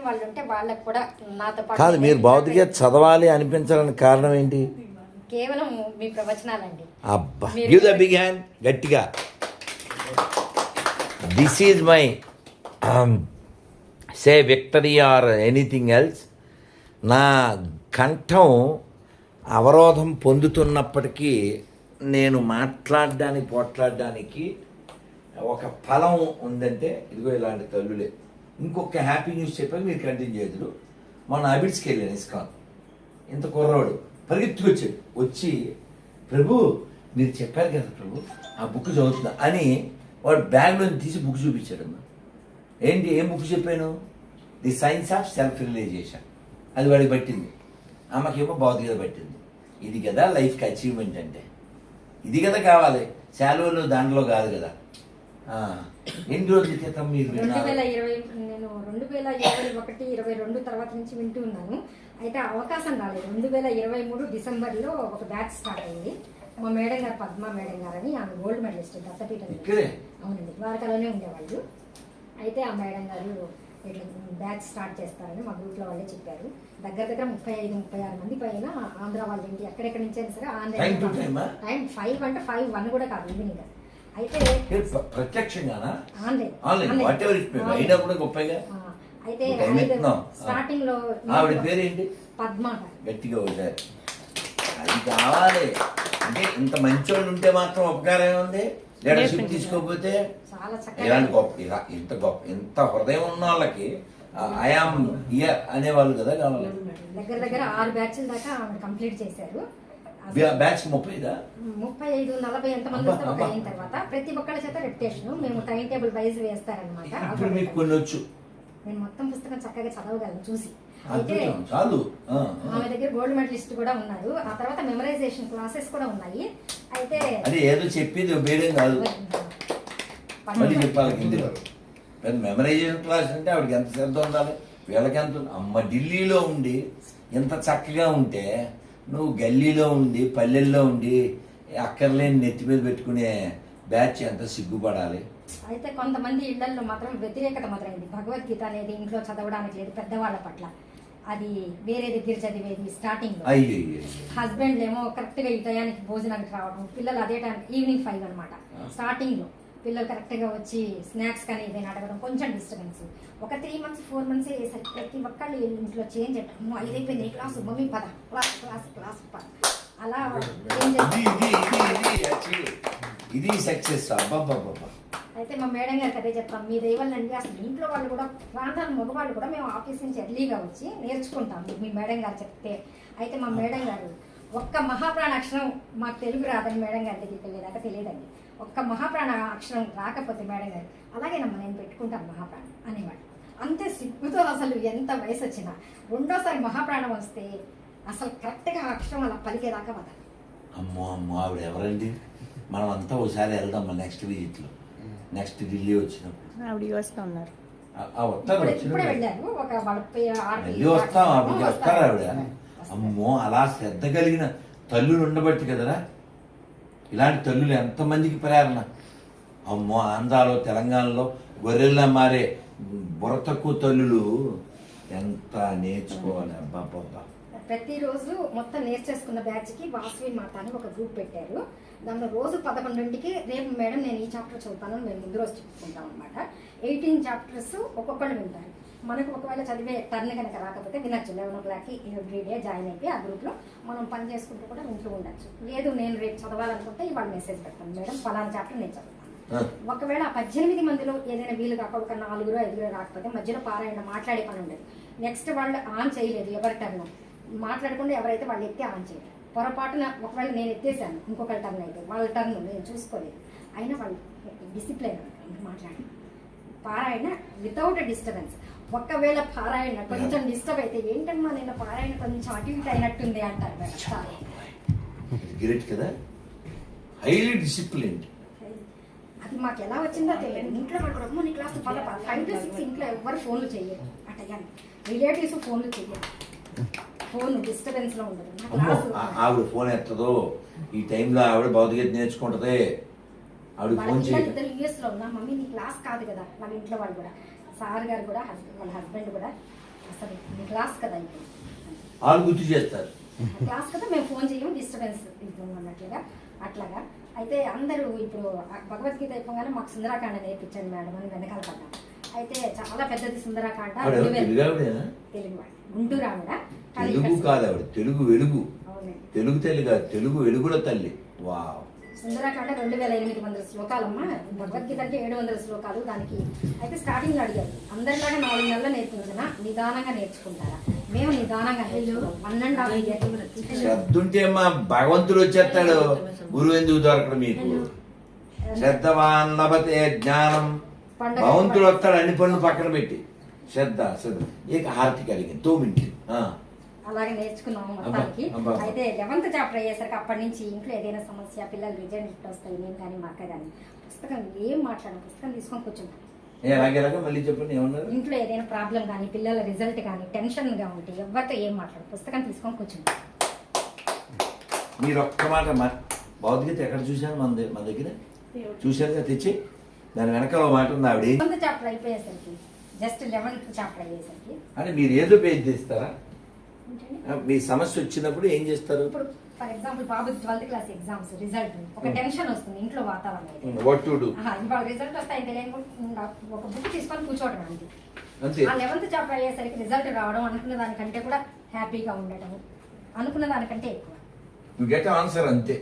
తెలిసిన వాళ్ళు ఉంటే వాళ్ళకి కూడా నాతో పాటు కాదు మీరు భౌతికత చదవాలి అనిపించాలని కారణం ఏంటి? కేవలం మీ ప్రవచనాలండి. అబ్బా గివ్ ద బిగ్ హ్యాండ్ గట్టిగా. This is my say victory or anything else నా కంఠం అవరోధం పొందుతున్నప్పటికీ నేను మాట్లాడడానికి పోట్లాడడానికి ఒక ఫలం ఉందంటే ఇదిగో ఇలాంటి తల్లులే. ఇంకొక హ్యాపీ న్యూస్ చెప్పాక మీరు కంటిన్యూ చేయదు మన అబిడ్స్కి వెళ్ళాను ఇస్కాన్. ఇంత కుర్రాడు. పరిగెత్తుకొచ్చాడు. వచ్చి ప్రభు మీరు చెప్పారు కదా ప్రభు ఆ బుక్ చదువుతున్నా అని వాడు బ్యాగ్లో తీసి బుక్ చూపించాడు అమ్మా ఏంటి ఏం బుక్ చెప్పాను? The science of self realization అది వాడికి పట్టింది. ఆమెకేమో భౌతికత పట్టింది. ఇది కదా లైఫ్కి అచీవ్మెంట్ అంటే. ఇది కదా కావాలి. శాలువలు దాంట్లో కాదు కదా. ఎన్ని రోజుల క్రితం మీరు రెండు వేల ఇరవై నేను రెండు వేల ఇరవై ఒకటి ఇరవై రెండు తర్వాత నుంచి వింటూ ఉన్నాను. అయితే అవకాశం రాలేదు. రెండు వేల ఇరవై మూడు డిసెంబర్లో ఒక బ్యాచ్ స్టార్ట్ అయింది. మా మేడం గారు పద్మ మేడం గారు అని ఆమె గోల్డ్ మెడలిస్ట్ దత్తపీఠం. అవునండి. ద్వారకాలోనే ఉండేవాళ్ళు. అయితే ఆ మేడం గారు ఇట్లా బ్యాచ్ స్టార్ట్ చేస్తారని మా గ్రూప్లో వాళ్ళే చెప్పారు. దగ్గర దగ్గర ముప్పై ఐదు ముప్పై ఆరు మంది పైన ఆంధ్ర వాళ్ళు ఏంటి ఎక్కడెక్కడి నుంచి అయినా సరే ఆంధ్ర? టైం ఫైవ్ అంటే ఫైవ్ వన్ కూడా కాదు ఈవినింగ్ అయితే ప్రత్యక్షంగానా ఆన్లైన్. వాట్ ఎవర్ ఇట్ అయినా కూడా గొప్పగా? అయితే? స్టార్టింగ్లో ఆవిడ పేరేంటి? పద్మ గట్టిగా ఒకసారి అది కావాలి. అంటే ఇంత మంచోళ్ళు ఉంటే మాత్రం ఉపకారం ఉంది. లీడర్షిప్ తీసుకోకపోతే చాలా ఇలాంటి గొప్ప ఇలా ఇంత గొప్ప ఇంత హృదయం ఉన్న వాళ్ళకి ఐఆమ్ ఇయర్ అనేవాళ్ళు కదా కావాలి. దగ్గర దగ్గర ఆరు బ్యాచ్ల దాకా ఆవిడ కంప్లీట్ చేశారు. బ్యాచ్ ముప్పైదా ముప్పై ఐదు? నలభై ఎంత మంది అబ్బా, వస్తే ఒక. అయిన తర్వాత ప్రతి ఒక్కళ్ళ చేత రెప్యుటేషన్ మేము టైం టేబుల్ వైజ్ వేస్తారనమాట ఇప్పుడు మీకు కొన్ని వచ్చు. నేను మొత్తం పుస్తకం చక్కగా చదవగలను చూసి. అయితే చాలు. ఆమె దగ్గర గోల్డ్ మెడలిస్ట్ కూడా ఉన్నారు ఆ తర్వాత మెమరైజేషన్ క్లాసెస్ కూడా ఉన్నాయి. అయితే అది ఏదో చెప్పింది బేడం కాదు. మళ్ళీ చెప్పాలి హిందీలో మెమరైజేషన్ క్లాస్ అంటే ఆవిడకి ఎంత శ్రద్ధ ఉండాలి? వీళ్ళకి ఎంత? అమ్మ ఢిల్లీలో ఉండి ఎంత చక్కగా ఉంటే నువ్వు గల్లీలో ఉండి పల్లెల్లో ఉండి అక్కర్లేని నెత్తి మీద పెట్టుకునే బ్యాచ్ ఎంత సిగ్గుపడాలి? అయితే కొంతమంది ఇళ్ళలో మాత్రం వ్యతిరేకత మొదలైంది. భగవద్గీత అనేది ఇంట్లో చదవడానికి లేదు పెద్దవాళ్ళ పట్ల. అది వేరే దగ్గర చదివేది స్టార్టింగ్ హస్బెండ్ ఏమో కరెక్ట్గా ఈ టయానికి భోజనానికి రావడం పిల్లలు అదే టైం ఈవినింగ్ ఫైవ్ అనమాట స్టార్టింగ్లో పిల్లలు కరెక్ట్గా వచ్చి స్నాక్స్ కానీ ఏదైనా అడగడం కొంచెం డిస్టర్బెన్స్. ఒక త్రీ మంత్స్ ఫోర్ మంత్స్ అయ్యేసరికి ప్రతి ఒక్కళ్ళు ఇంట్లో చేంజ్ అమ్మో ఐదైపోయింది ఈ క్లాసు మమ్మీ పద. క్లాస్ క్లాస్ క్లాస్ పద. అలా ఇది సక్సెస్ అయితే మా మేడం గారికి అదే చెప్తాం. మీ దైవాలండి అసలు ఇంట్లో వాళ్ళు కూడా ప్రాంతాల మగవాళ్ళు కూడా మేము ఆఫీస్ నుంచి ఎర్లీగా వచ్చి నేర్చుకుంటాం. మీ మేడం గారు చెప్తే. అయితే మా మేడం గారు ఒక్క మహాప్రాణ అక్షరం మాకు తెలుగు రాదని మేడం గారి దగ్గరికి వెళ్ళేదాకా తెలియదండి. ఒక్క మహాప్రాణ అక్షరం రాకపోతే మేడం గారు అలాగేనమ్మా నేను పెట్టుకుంటాను మహాప్రాణం అనేవాడు. అంతే సిగ్గుతో అసలు ఎంత వయసు వచ్చినా రెండోసారి మహాప్రాణం వస్తే అసలు కరెక్ట్గా అక్షరం అలా పలికేదాకా వదలు అమ్మో అమ్మో ఆవిడ ఎవరండి? మనం అంతా ఒకసారి వెళ్దాం నెక్స్ట్ విజిట్లో నెక్స్ట్ ఢిల్లీ వచ్చినప్పుడు. ఆవిడ యూఎస్లో ఉన్నారు. వస్తారు వస్తాం వస్తారు. ఆవిడ. అమ్మో అలా శ్రద్ధ కలిగిన తల్లులు ఉండబట్టి కదరా? ఇలాంటి తల్లులు ఎంతమందికి ప్రేరణ? అమ్మో ఆంధ్రాలో తెలంగాణలో గొర్రెల్లా మారే బుర్ర తక్కువ తల్లులు ఎంత నేర్చుకోవాలి? అబ్బాబ్బా. ప్రతిరోజు మొత్తం నేర్చేసుకున్న బ్యాచ్కి వాసవి మాత అని ఒక గ్రూప్ పెట్టారు. దానిలో రోజు పదకొండింటికి రేపు మేడం నేను ఈ చాప్టర్ చదువుతాను మేము ముందు రోజు చెప్పుకుంటాం అనమాట ఎయిటీన్ చాప్టర్స్ ఒక్కొక్కళ్ళు వింటారు. మనకు ఒకవేళ చదివే టర్న్ కనుక రాకపోతే వినొచ్చు. లెవెన్ ఓ క్లాక్కి ఎవ్రీ డే జాయిన్ అయిపోయి ఆ గ్రూప్లో మనం పని చేసుకుంటూ కూడా వింటూ ఉండొచ్చు. లేదు నేను రేపు చదవాలనుకుంటే ఇవాళ మెసేజ్ పెడతాను. మేడం ఫలానా చాప్టర్ నేను చదువుతాను. ఒకవేళ ఆ పద్దెనిమిది మందిలో ఏదైనా వీలు కాక ఒక నలుగురు ఐదుగురు రాకపోతే మధ్యలో పారాయణ మాట్లాడే పని ఉండదు. నెక్స్ట్ వాళ్ళు ఆన్ చేయలేదు ఎవరి టర్న్ మాట్లాడకుండా ఎవరైతే వాళ్ళు ఎత్తి ఆన్ చేయలేదు పొరపాటున ఒకవేళ నేను ఎత్తేసాను ఇంకొకరి టర్న్ అయితే వాళ్ళ టర్న్ నేను చూసుకోలేదు. అయినా వాళ్ళు డిసిప్లైన్ ఇంకా మాట్లాడారు పారాయణ వితౌట్ డిస్టర్బెన్స్ ఒకవేళ పారాయణ కొంచెం డిస్టర్బ్ అయితే ఏంటమ్మా నిన్న పారాయణ కొంచెం అటు ఇటు అయినట్టుంది అంటారు. గ్రేట్ కదా? హైలీ డిసిప్లిన్డ్ అది మాకు ఎలా వచ్చిందో తెలియదు. ఇంట్లో కూడా "అమ్మో, నీ క్లాస్ పద ఫైవ్ టు సిక్స్ ఇంట్లో ఎవరు ఫోన్లు చెయ్యరు అటగాని రిలేటివ్స్ ఫోన్లు చెయ్యరు ఫోన్ డిస్టర్బెన్స్లో ఉండదు. ఆవిడ ఫోన్ ఎత్తదో? ఈ టైంలో ఆవిడ భౌతికత నేర్చుకుంటది. ఆవిడ ఫోన్ చేయదు. యూఎస్లో ఉన్నా మమ్మీ నీ క్లాస్ కాదు కదా. వాళ్ళ ఇంట్లో వాళ్ళు కూడా. సార్ గారు కూడా వాళ్ళ హస్బెండ్ కూడా క్లాస్ కదా ఇప్పుడు వాళ్ళు గుర్తు చేస్తారు. క్లాస్ కదా మేము ఫోన్ చేయము డిస్టర్బెన్స్ ఇవ్వము అన్నట్లుగా అట్లాగా. అయితే అందరూ ఇప్పుడు భగవద్గీత అయిపోగానే మాకు సుందరాకాండ నేర్పించండి మేడం అని వెనకాల పడ్డా. అయితే చాలా పెద్దది సుందరాకాండ తెలుగు. గుంటూరు ఆవిడ తెలుగు కాదు ఆవిడ తెలుగు వెలుగు. తెలుగు తల్లి కాదు తెలుగు వెలుగుల తల్లి. వావ్. సుందరాకాండ రెండు వేల ఎనిమిది వందల శ్లోకాలమ్మా. భగవద్గీత అంటే ఏడు వందల శ్లోకాలు దానికి. అయితే స్టార్టింగ్ అడిగారు. అందరిలాగా నాలుగు నెలలు నేర్పించిన నిదానంగా నేర్చుకుంటారా? మేము నిదానంగా వన్ అండ్ హాఫ్ ఇయర్ శ్రద్ధ ఉంటే మా భగవంతుడు వచ్చేస్తాడు. గురువు ఎందుకు దొరకడు మీకు? శ్రద్ధవాన్ లభతే జ్ఞానం. భగవంతుడు వస్తాడు అన్ని పనులు పక్కన పెట్టి. శ్రద్ధ శ్రద్ధ. ఇక హారతి కలిగింది. తోమింటి అలాగే నేర్చుకున్నాము మొత్తానికి. అయితే లెవెంత్ చాప్టర్ అయ్యేసరికి అప్పటి నుంచి ఇంట్లో ఏదైనా సమస్య పిల్లలు రిజల్ట్ వస్తాయి నేను కానీ మా అక్క కానీ. పుస్తకం ఏం మాట్లాడను పుస్తకం తీసుకొని కూర్చుంటాను ఇంట్లో ఏదైనా ప్రాబ్లం కానీ పిల్లల రిజల్ట్ కానీ టెన్షన్గా ఉంటే ఎవరితో ఏం మాట్లాడు పుస్తకం తీసుకొని కూర్చుంటాను మీరు ఒక్క మాట మా భౌతికత ఎక్కడ చూశాను మన మన దగ్గర? చూశారుగా తెచ్చి? దాని వెనకాల ఒక మాట ఉంది ఆవిడ. చాప్టర్ అయిపోయేసరికి జస్ట్ లెవెన్త్ చాప్టర్ అయ్యేసరికి. అంటే మీరు ఏదో పేజ్ తీస్తారా? మీ సమస్య వచ్చినప్పుడు ఏం చేస్తారు? ఫర్ ఎగ్జాంపుల్ బాబు ట్వెల్త్ క్లాస్ ఎగ్జామ్స్ రిజల్ట్ ఒక టెన్షన్ వస్తుంది ఇంట్లో వాతావరణం వాట్ టు డూ ఇవాళ రిజల్ట్ వస్తాయి తెలియని ఒక బుక్ తీసుకొని కూర్చోవడం అంతే. ఆ లెవెన్త్ చాప్టర్ అయ్యేసరికి రిజల్ట్ రావడం అనుకున్న దానికంటే కూడా హ్యాపీగా ఉండటం. అనుకున్న దానికంటే ఎక్కువ. యు గెట్ ఆన్సర్ అంతే.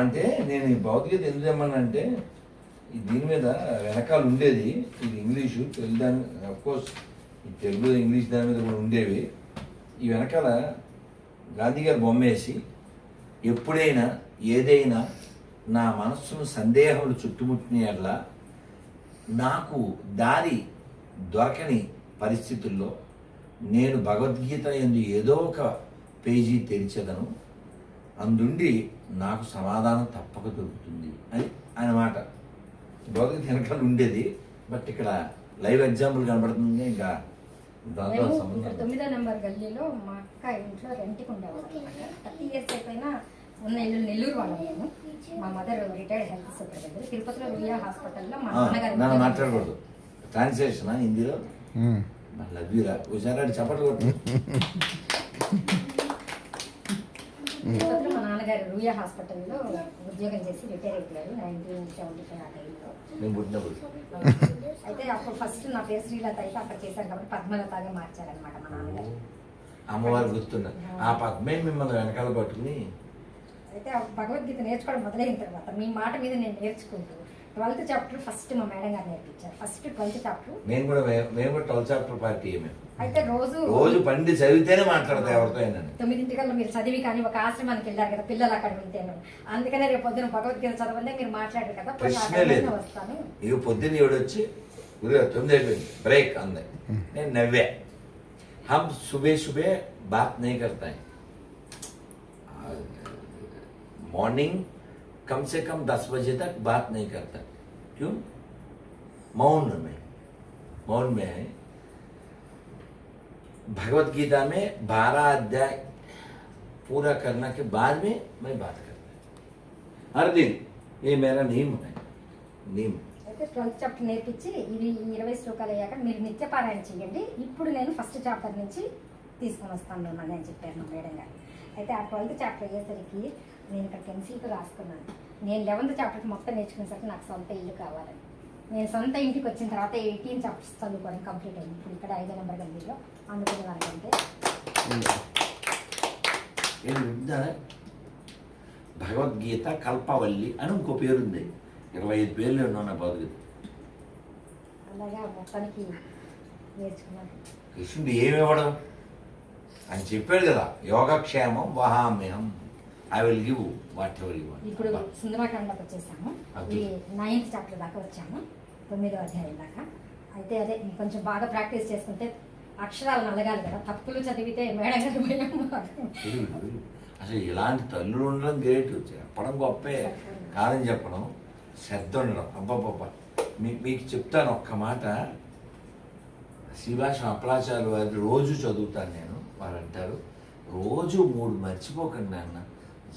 అంటే నేను ఈ భౌతికత ఎందుకు తెమ్మనంటే ఈ దీని మీద వెనకాల ఉండేది ఇది ఇంగ్లీషు తెలుగు దాని కోర్స్ ఈ తెలుగు ఇంగ్లీష్ దాని మీద కూడా ఉండేవి. ఈ వెనకాల గాంధీ గారు బొమ్మ వేసి ఎప్పుడైనా ఏదైనా నా మనస్సును సందేహములు చుట్టుముట్టినట్లా నాకు దారి దొరకని పరిస్థితుల్లో నేను భగవద్గీత ఎందు ఏదో ఒక పేజీ తెరిచెదను. అందుండి నాకు సమాధానం తప్పక దొరుకుతుంది అని ఆయన మాట. భగవద్గీత వెనకాల ఉండేది బట్ ఇక్కడ లైవ్ ఎగ్జాంపుల్ కనబడుతుంది ఇంకా తొమ్మిదో నెంబర్ గల్లీలో మా అక్క ఇంట్లో రెంట్కి ఉండేవాళ్ళం థర్టీ ఇయర్స్ అయిపోయినా ఉన్న ఇల్లు నెల్లూరు వాళ్ళం మేము. మా మదర్ రిటైర్డ్ హెల్త్ సూపర్వైజర్. తిరుపతిలో రుయా హాస్పిటల్లో మా నాన్నగారు మాట్లాడకూడదు. ట్రాన్స్లేషన్ హిందీలో? చప్పట్లు కొట్టు. నాన్నగారు రూయా హాస్పిటల్లో ఉద్యోగం చేసి రిటైర్ అయిపోయారు నైన్టీన్ సెవెంటీ ఫైవ్ ఆ టైంలో. అయితే అప్పుడు ఫస్ట్ నా పేరు శ్రీలత అయితే అక్కడ చేశాను కాబట్టి పద్మలతగా మార్చారనమాట మా నాన్నగారు. అమ్మవారు గుర్తున్నా ఆ పద్మే మిమ్మల్ని వెనకాల పట్టుకుని అయితే భగవద్గీత నేర్చుకోవడం మొదలైన తర్వాత మీ మాట మీద నేను నేర్చుకుంటూ ట్వెల్త్ చాప్టర్ ఫస్ట్ మా మేడం గారు నేర్పించారు. First twelfth chapter. నేను కూడా మేము కూడా ట్వెల్త్ చాప్టర్ పార్టీ అయితే రోజు రోజు పండి చదివితేనే మాట్లాడతాయి ఎవరితో తొమ్మిదింటికల్లా మీరు చదివి కానీ ఒక ఆశ్రమానికి వెళ్ళారు కదా పిల్లలు అక్కడ ఉంటేను అందుకనే రేపు పొద్దున భగవద్గీత చదవండి మీరు మాట్లాడారు కదా ప్రశ్న లేదు. వస్తాను. ఇవి పొద్దున్న ఏడొచ్చి వచ్చి తొమ్మిది అయిపోయింది. బ్రేక్ అంది. నేను నవ్వా. హమ్ సుబే సుబే బాత్ నే కర్తాయి. మార్నింగ్ कम से कम दस बजे तक बात नहीं करता क्यों मौन में मौन में है भगवत गीता में बारह अध्याय पूरा करने के बाद में मैं बात करता हूं। हर दिन ये मेरा नियम है नियम అయితే ట్వెల్త్ చాప్టర్ నేర్పించి ఇవి ఈ ఇరవై శ్లోకాలు అయ్యాక మీరు నిత్య పారాయణ చేయండి ఇప్పుడు నేను ఫస్ట్ చాప్టర్ నుంచి తీసుకొని వస్తాను మిమ్మల్ని అని చెప్పారు మా మేడం గారు అయితే ఆ ట్వెల్త్ చాప్టర్ అయ్యేసరికి నేను ఇక్కడ పెన్సిల్కి రాసుకున్నాను. నేను లెవెన్త్ చాప్టర్కి మొత్తం నేర్చుకునేసరికి నాకు సొంత ఇల్లు కావాలని. నేను సొంత ఇంటికి వచ్చిన తర్వాత ఎయిటీన్ చాప్టర్స్ చదువుకోవడం కంప్లీట్ అయింది. ఇప్పుడు ఇక్కడ ఐదో నెంబర్ గల్లీలో ఏం వింటారా భగవద్గీత కల్పవల్లి అని ఇంకో పేరుంది. ఇరవై ఐదు పేర్లు ఉన్నాను నా భగవద్గీత అలాగా మొత్తానికి నేర్చుకున్నాను. కృష్ణుడు ఏమి ఇవ్వడం? అని చెప్పాడు కదా యోగక్షేమం వహామ్యహం. I will give whatever you ఇప్పుడు సుందరాకాండకు వచ్చేసాము. ఈ నైన్త్ చాప్టర్ దాకా వచ్చాము. తొమ్మిదో అధ్యాయం దాకా. అయితే అదే కొంచెం బాగా ప్రాక్టీస్ చేసుకుంటే అక్షరాలు నలగాలి కదా. తప్పులు చదివితే మేడం గారు. అసలు ఇలాంటి తల్లులు ఉండడం గ్రేట్ చెప్పడం గొప్పే. కాదని చెప్పడం శ్రద్ధ ఉండడం అబ్బబ్బబ్బ మీకు చెప్తాను ఒక్క మాట. శివాష అప్లాచార్య వారి రోజు చదువుతాను నేను. వారు అంటారు రోజు మూడు మర్చిపోకండి అన్న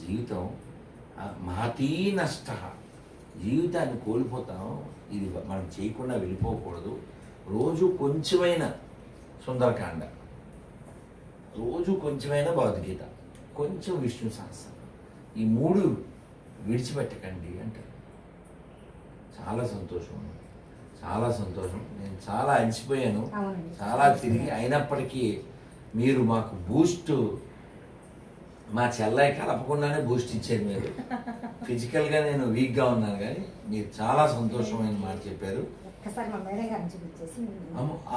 జీవితం మహతీ నష్ట జీవితాన్ని కోల్పోతాం. ఇది మనం చేయకుండా వెళ్ళిపోకూడదు. రోజు కొంచెమైన సుందరకాండ. రోజు కొంచెమైనా భగవద్గీత. కొంచెం విష్ణు సహస్రం. ఈ మూడు విడిచిపెట్టకండి అంటారు చాలా సంతోషం చాలా సంతోషం. నేను చాలా అలసిపోయాను. చాలా తిరిగి అయినప్పటికీ మీరు మాకు బూస్ట్ మా చెల్లాయి కలపకుండానే బూస్ట్ ఇచ్చారు మీరు. ఫిజికల్గా నేను వీక్గా ఉన్నాను కానీ మీరు చాలా సంతోషమైన మాట చెప్పారు.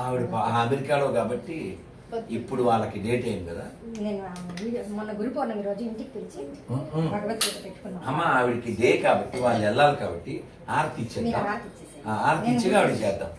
ఆవిడ అమెరికాలో కాబట్టి ఇప్పుడు వాళ్ళకి డేట్ అయింది కదా. మొన్న గురు పౌర్ణమి రోజు ఇంటికి పిలిచి అమ్మ ఆవిడకి డే కాబట్టి వాళ్ళు వెళ్ళాలి కాబట్టి ఆర్తి ఇచ్చేద్దాం. ఆర్తి ఇచ్చిగా ఆవిడ చేద్దాం.